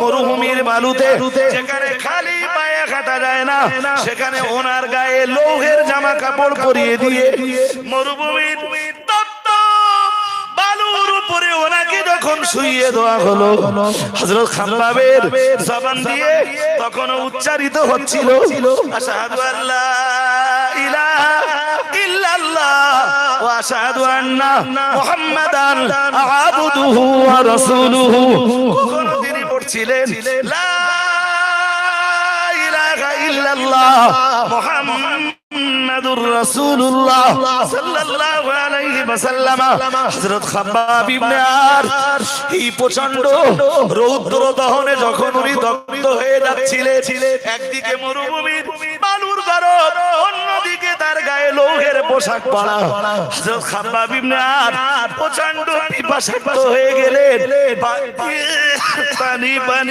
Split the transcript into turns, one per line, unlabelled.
মরুভূমির বালুতে যেখানে খালি পায়ে হাঁটা যায় না সেখানে ওনার গায়ে লৌহের জামা কাপড় পরিয়ে দিয়ে মরুভূমির তপ্ত বালুর উপরে ওনাকে যখন শুইয়ে দেওয়া হলো হযরত খাম্বাবের জবান দিয়ে তখন উচ্চারিত হচ্ছিল আশহাদু আল্লা ইলাহা ইল্লাল্লাহ ওয়া রাসূলুহু কখনো তিনি পড়ছিলেন লা ইলাহা ইল্লাল্লাহ মুহাম্মাদুর রাসূলুল্লাহ সাল্লাল্লাহু আলাইহি ওয়াসাল্লাম হযরত খাব্বাব ইবনে আর এই প্রচণ্ড রৌদ্র দহনে যখন উনি দগ্ধ হয়ে যাচ্ছিলেন একদিকে মরুভূমির বালুর গরম অন্যদিকে তার গায়ে লৌহের পোশাক পরা। হযরত খাব্বাব ইবনে আর প্রচণ্ড পিপাসাক্ত হয়ে গেলেন। পানি পানি